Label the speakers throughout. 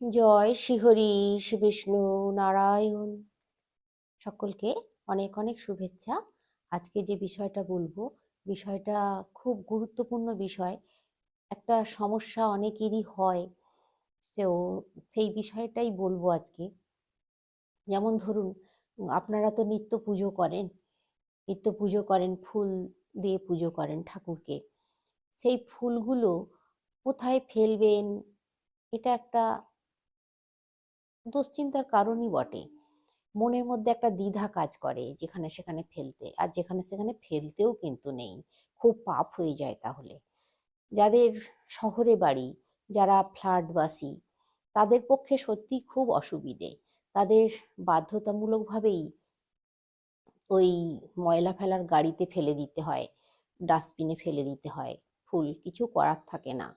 Speaker 1: জয় শ্রীহরি শ্রী বিষ্ণু নারায়ণ। সকলকে অনেক অনেক শুভেচ্ছা। আজকে যে বিষয়টা বলব, বিষয়টা খুব গুরুত্বপূর্ণ বিষয়। একটা সমস্যা অনেকেরই হয়। তো সেই বিষয়টাই বলব আজকে। যেমন ধরুন, আপনারা তো নিত্য পুজো করেন। নিত্য পুজো করেন, ফুল দিয়ে পুজো করেন ঠাকুরকে। সেই ফুলগুলো কোথায় ফেলবেন, এটা একটা দুশ্চিন্তার কারণই বটে। মনের মধ্যে একটা দ্বিধা কাজ করে যেখানে সেখানে ফেলতে, আর যেখানে সেখানে ফেলতেও কিন্তু নেই। খুব পাপ হয়ে যায় তাহলে। যাদের শহরে বাড়ি, যারা ফ্ল্যাটবাসী, তাদের পক্ষে সত্যি খুব অসুবিধে। তাদের বাধ্যতামূলকভাবেই ওই ময়লা ফেলার গাড়িতে ফেলে দিতে হয়, ডাস্টবিনে ফেলে দিতে হয়। ফুল কিছু করার থাকে না।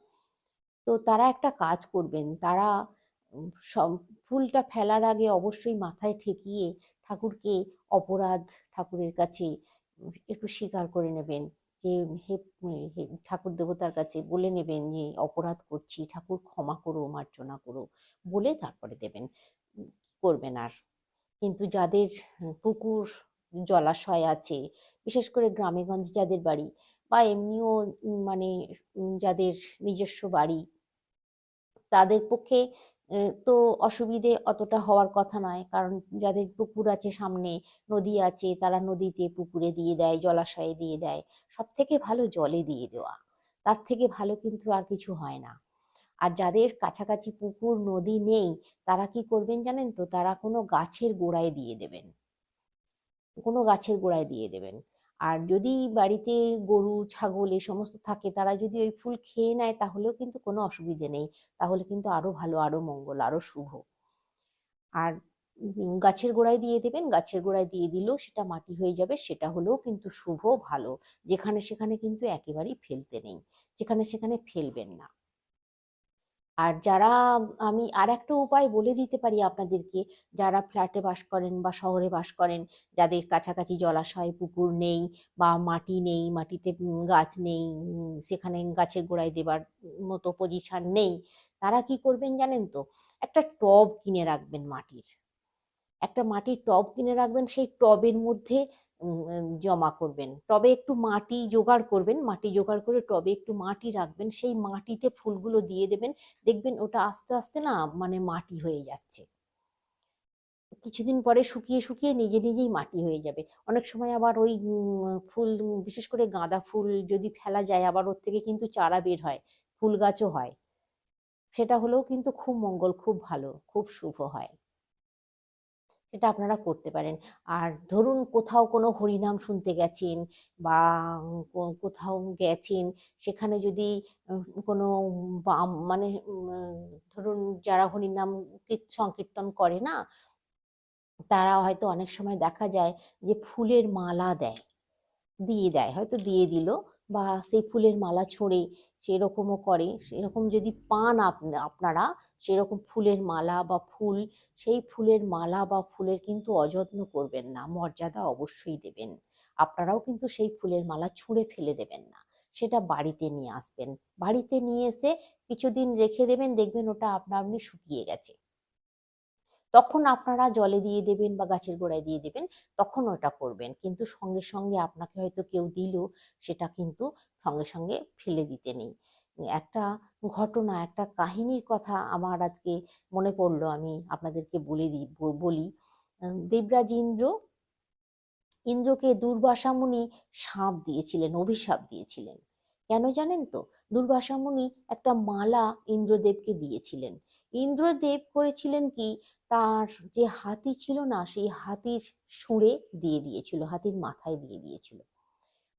Speaker 1: তো তারা একটা কাজ করবেন, তারা ফুলটা ফেলার আগে অবশ্যই মাথায় ঠেকিয়ে ঠাকুরকে অপরাধ ঠাকুরের কাছে একটু স্বীকার করে নেবেন। যে হে ঠাকুর দেবতার কাছে বলে নেবেন যে, অপরাধ করছি, ঠাকুর ক্ষমা করো মার্জনা করো। বলে তারপরে দেবেন। করবেন আর? কিন্তু যাদের পুকুর জলাশয় আছে, বিশেষ করে গ্রামেগঞ্জ যাদের বাড়ি বা এমনিও মানে যাদের নিজস্ব বাড়ি, তাদের পক্ষে তো অসুবিধে অতটা হওয়ার কথা নয়। কারণ যাদের পুকুর আছে সামনে, নদী আছে, তারা নদীতে পুকুরে দিয়ে দেয়, জলাশয়ে দিয়ে দেয়। সব থেকে ভালো জলে দিয়ে দেওয়া। তার থেকে ভালো কিন্তু আর কিছু হয় না। আর যাদের কাছাকাছি পুকুর, নদী নেই, তারা কি করবেন জানেন তো? তারা কোনো গাছের গোড়ায় দিয়ে দেবেন। কোনো গাছের গোড়ায় দিয়ে দেবেন। আর যদি বাড়িতে গরু, ছাগল এই সমস্ত থাকে, তারা যদি ওই ফুল খেয়ে নেয়, তাহলেও কিন্তু কোনো অসুবিধে নেই। তাহলে কিন্তু আরও ভালো, আরও মঙ্গল, আরও শুভ। আর গাছের গোড়ায় দিয়ে দেবেন, গাছের গোড়ায় দিয়ে দিলেও সেটা মাটি হয়ে যাবে, সেটা হলেও কিন্তু শুভ, ভালো। যেখানে সেখানে কিন্তু একেবারেই ফেলতে নেই। যেখানে সেখানে ফেলবেন না। আর যারা, আমি আর একটা উপায় বলে দিতে পারি আপনাদেরকে, যারা ফ্ল্যাটে বাস করেন বা শহরে বাস করেন, যাদের কাছাকাছি জলাশয়, পুকুর নেই বা মাটি নেই, মাটিতে গাছ নেই সেখানে গাছের গোড়ায় দেবার মতো পজিশন নেই, তারা কি করবেন জানেন তো? একটা টব কিনে রাখবেন মাটির। একটা মাটির টব কিনে রাখবেন, সেই টবের মধ্যে জমা করবেন। টবে একটু মাটি জোগাড় করবেন, মাটি জোগাড় করে টবে একটু মাটি রাখবেন, সেই মাটিতে ফুলগুলো দিয়ে দেবেন, দেখবেন ওটা আস্তে আস্তে না মানে মাটি হয়ে যাচ্ছে। কিছুদিন পরে শুকিয়ে শুকিয়ে নিজে, নিজেই মাটি হয়ে যাবে। অনেক সময় আবার ওই ফুল, বিশেষ করে গাঁদা ফুল যদি ফেলা যায়, আবার ওর থেকে কিন্তু চারা বের হয়, ফুল গাছও হয়। সেটা হলেও কিন্তু খুব মঙ্গল, খুব ভালো, খুব শুভ হয়। সেটা আপনারা করতে পারেন। আর ধরুন কোথাও কোনো হরিনাম শুনতে গেছেন বা কোথাও গেছেন, সেখানে যদি কোনো মানে ধরুন যারা হরিনাম সংকীর্তন করে না, তারা হয়তো অনেক সময় দেখা যায় যে ফুলের মালা দেয়, দিয়ে দেয়, হয়তো দিয়ে দিল। বা সেই ফুলের মালা ছড়ে সেরকমও করে। সেরকম যদি পান আপনা- আপনারা, সেরকম ফুলের মালা বা ফুল, সেই ফুলের মালা বা ফুলের কিন্তু অযত্ন করবেন না, মর্যাদা অবশ্যই দেবেন। আপনারাও কিন্তু সেই ফুলের মালা ছুঁড়ে ফেলে দেবেন না। সেটা বাড়িতে নিয়ে আসবেন। বাড়িতে নিয়ে এসে কিছুদিন রেখে দেবেন, দেখবেন ওটা আপনা আপনি শুকিয়ে গেছে। তখন আপনারা জলে দিয়ে দেবেন বা গাছের গোড়ায় দিয়ে দেবেন, তখন ওটা করবেন। কিন্তু সঙ্গে সঙ্গে আপনাকে হয়তো কেউ দিল, সেটা কিন্তু সঙ্গে সঙ্গে ফেলে দিতে নেই। একটা ঘটনা, একটা কাহিনীর কথা আমার আজকে মনে পড়ল, আমি আপনাদেরকে বলে দিই বলি। দেবরাজ ইন্দ্র, ইন্দ্রকে দুর্বাসা মুনি সাপ দিয়েছিলেন, অভিশাপ দিয়েছিলেন। কেন জানেন তো? দুর্বাসা মুনি একটা মালা ইন্দ্রদেবকে দিয়েছিলেন। ইন্দ্রদেব করেছিলেন কি? তার যে হাতি ছিল না, সেই হাতির সুরে দিয়ে দিয়েছিল, হাতির মাথায় দিয়ে দিয়েছিল।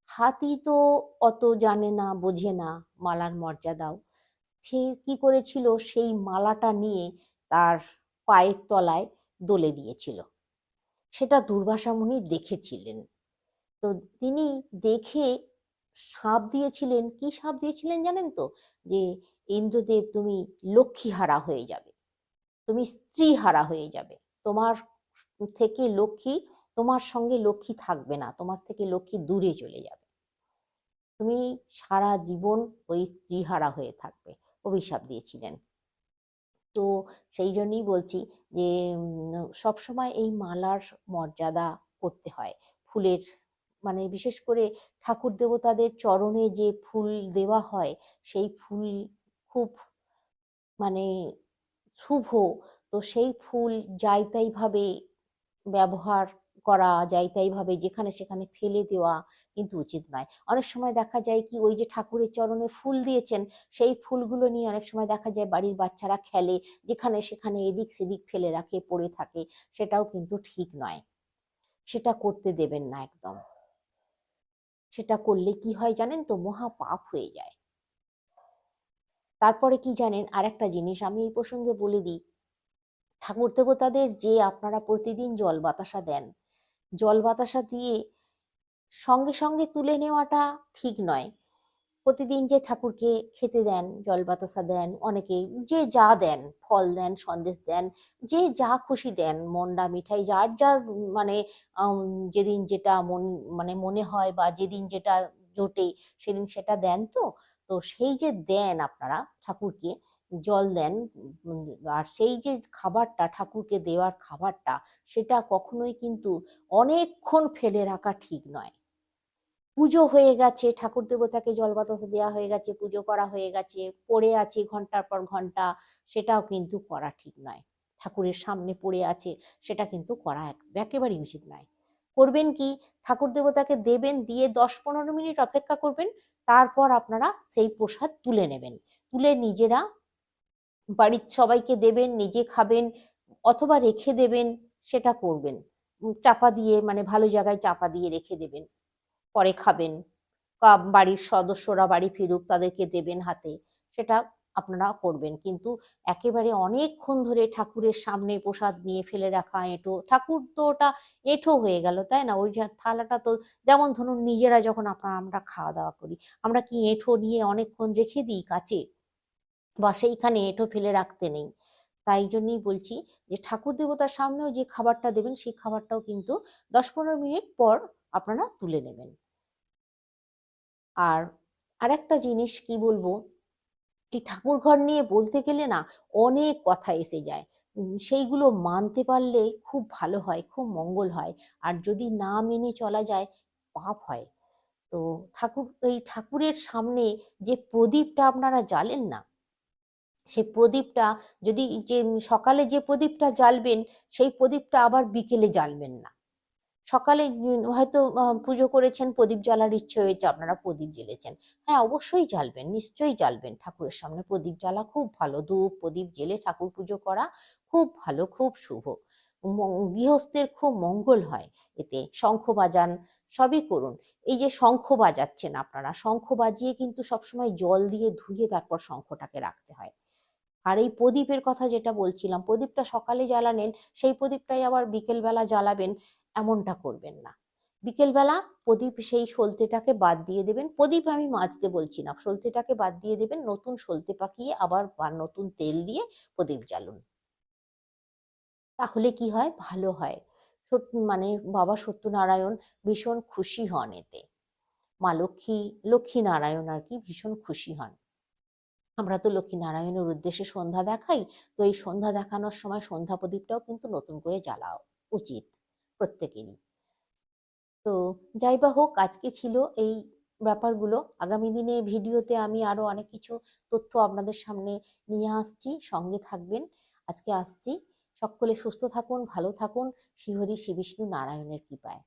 Speaker 1: হাতি তো অত জানে না, বোঝে না, মালার মর্যাদাও। সে কি করেছিল? সেই মালাটা নিয়ে তার পায়ের তলায় দোলে দিয়েছিল। সেটা দুর্বাসা মুনি দেখেছিলেন। তো তিনি দেখে সাপ দিয়েছিলেন। কি সাপ দিয়েছিলেন জানেন তো? যে ইন্দ্রদেব তুমি লক্ষ্মীহারা হয়ে যাবে। তুমি স্ত্রী হারা হয়ে যাবে। তোমার থেকে লক্ষ্মী, তোমার সঙ্গে লক্ষ্মী থাকবে না। তোমার থেকে লক্ষ্মী দূরে চলে যাবে। তুমি সারা জীবন ওই স্ত্রী হারা হয়ে থাকবে, অভিশাপ দিয়েছিলেন। তো সেই জন্যই বলছি যে সবসময় এই মালার মর্যাদা করতে হয়। ফুলের মানে বিশেষ করে ঠাকুর দেবতাদের চরণে যে ফুল দেওয়া হয়, সেই ফুল খুব মানে শুভ। তো সেই ফুল যাই তাই ব্যবহার করা, যাই তাই যেখানে সেখানে ফেলে দেওয়া কিন্তু উচিত নয়। অনেক সময় দেখা যায় কি ওই যে ঠাকুরের চরণে ফুল দিয়েছেন, সেই ফুলগুলো নিয়ে অনেক সময় দেখা যায় বাড়ির বাচ্চারা খেলে, যেখানে সেখানে এদিক সেদিক ফেলে রাখে, পড়ে থাকে, সেটাও কিন্তু ঠিক নয়। সেটা করতে দেবেন না একদম। সেটা করলে কি হয় জানেন তো, মহা পাপ হয়ে যায়। তারপরে কি জানেন? আর একটা জিনিস আমি এই প্রসঙ্গে বলে দিই। ঠাকুর দেবতাদের যে আপনারা প্রতিদিন জল বাতাসা দেন, জল বাতাসা দিয়ে সঙ্গে সঙ্গে তুলে নেওয়াটা ঠিক নয়। প্রতিদিন যে ঠাকুরকে খেতে দেন, জল বাতাসা দেন অনেকে যে যা দেন, ফল দেন, সন্দেশ দেন, যে যা খুশি দেন, মন্ডা, মিঠাই, যার যার মানে যেদিন যেটা মন মানে মনে হয় বা যেদিন যেটা জোটে, সেদিন সেটা দেন তো। তো সেই যে দেন আপনারা ঠাকুরকে, জল দেন আর সেই যে খাবারটা, ঠাকুরকে দেওয়ার খাবারটা, সেটা কখনোই কিন্তু অনেকক্ষণ ফেলে রাখা ঠিক নয়। পুজো হয়ে গেছে, ঠাকুর দেবতাকে জল বাতাসা দেওয়া হয়ে গেছে, পুজো করা হয়ে গেছে, পড়ে আছে ঘণ্টার পর ঘণ্টা, সেটাও কিন্তু করা ঠিক নয়। ঠাকুরের সামনে পড়ে আছে, সেটা কিন্তু করা এক- একেবারেই উচিত নয়। করবেন কি? ঠাকুর দেবতাকে দেবেন, দিয়ে দশ পনেরো মিনিট অপেক্ষা করবেন তারপর আপনারা সেই প্রসাদ তুলে নেবেন। তুলে নিজেরা বাড়ির সবাইকে দেবেন, নিজে খাবেন অথবা রেখে দেবেন, সেটা করবেন। চাপা দিয়ে মানে ভালো জায়গায় চাপা দিয়ে রেখে দেবেন। পরে খাবেন। বাড়ির সদস্যরা বাড়ি ফিরুক, তাদেরকে দেবেন হাতে। সেটা আপনারা করবেন। কিন্তু একেবারে অনেকক্ষণ ধরে ঠাকুরের সামনে প্রসাদ নিয়ে ফেলে রাখা এঁটো, ঠাকুর তো ওটা এঁঠো হয়ে গেল, তাই না? ওই থালাটা তো যেমন ধরুন নিজেরা যখন আপনারা আমরা খাওয়া দাওয়া করি, আমরা কি এঁঠো নিয়ে অনেকক্ষণ রেখে দিই কাছে বা সেইখানে এঁঠো ফেলে রাখতে নেই। তাই জন্যই বলছি যে ঠাকুর দেবতার সামনেও যে খাবারটা দেবেন, সেই খাবারটাও কিন্তু দশ পনেরো মিনিট পর আপনারা তুলে নেবেন। আর আরেকটা জিনিস কি বলব? এই ঠাকুর ঘর নিয়ে বলতে গেলে না অনেক কথা এসে যায়। সেইগুলো মানতে পারলে খুব ভালো হয়, খুব মঙ্গল হয়। আর যদি না মেনে চলা যায়, পাপ হয়। তো ঠাকুর, এই ঠাকুরের সামনে যে প্রদীপটা আপনারা জ্বালেন না, সে প্রদীপটা যদি যে সকালে যে প্রদীপটা জ্বালবেন, সেই প্রদীপটা আবার বিকেলে জ্বালবেন না। সকালে হয়তো পুজো করেছেন, প্রদীপ জ্বালার ইচ্ছে হয়েছে, আপনারা প্রদীপ জ্বেলেছেন। হ্যাঁ অবশ্যই জ্বালবেন, নিশ্চয়ই জ্বালবেন ঠাকুরের সামনে। প্রদীপ জ্বালা খুব ভালো, ধূপ, প্রদীপ জ্বেলে ঠাকুর পুজো করা খুব ভালো, খুব শুভ। গৃহস্থের খুব মঙ্গল হয় এতে, শঙ্খ বাজান সবই করুন। এই যে শঙ্খ বাজাচ্ছেন আপনারা, শঙ্খ বাজিয়ে কিন্তু সবসময় জল দিয়ে ধুয়ে তারপর শঙ্খটাকে রাখতে হয়। আর এই প্রদীপের কথা যেটা বলছিলাম, প্রদীপটা সকালে জ্বালানেন সেই প্রদীপটাই আবার বিকেলবেলা জ্বালাবেন। এমনটা করবেন না। বিকেলবেলা প্রদীপ সেই সলতেটাকে বাদ দিয়ে দেবেন। প্রদীপ আমি মাজতে বলছি না। সলতেটাকে বাদ দিয়ে দেবেন, নতুন সলতে পাকিয়ে আবার নতুন তেল দিয়ে প্রদীপ জ্বালুন। তাহলে কি হয়? ভালো হয়। মানে বাবা সত্যনারায়ণ ভীষণ খুশি হন এতে। মা লক্ষ্মী লক্ষ্মী নারায়ণ আর কি ভীষণ খুশি হন। আমরা তো লক্ষ্মী নারায়ণের উদ্দেশ্যে সন্ধ্যা দেখাই, তো এই সন্ধ্যা দেখানোর সময় সন্ধ্যা প্রদীপটাও কিন্তু নতুন করে জ্বালাও উচিত। প্রত্যেকেরই। তো যাই বা হোক, আজকে ছিল এই ব্যাপারগুলো। আগামী দিনে ভিডিওতে আমি আরও অনেক কিছু তথ্য আপনাদের সামনে নিয়ে আসছি, সঙ্গে থাকবেন। আজকে আসছি। সকলে সুস্থ থাকুন, ভালো থাকুন। শ্রীহরি শ্রী বিষ্ণু নারায়ণের কৃপায়।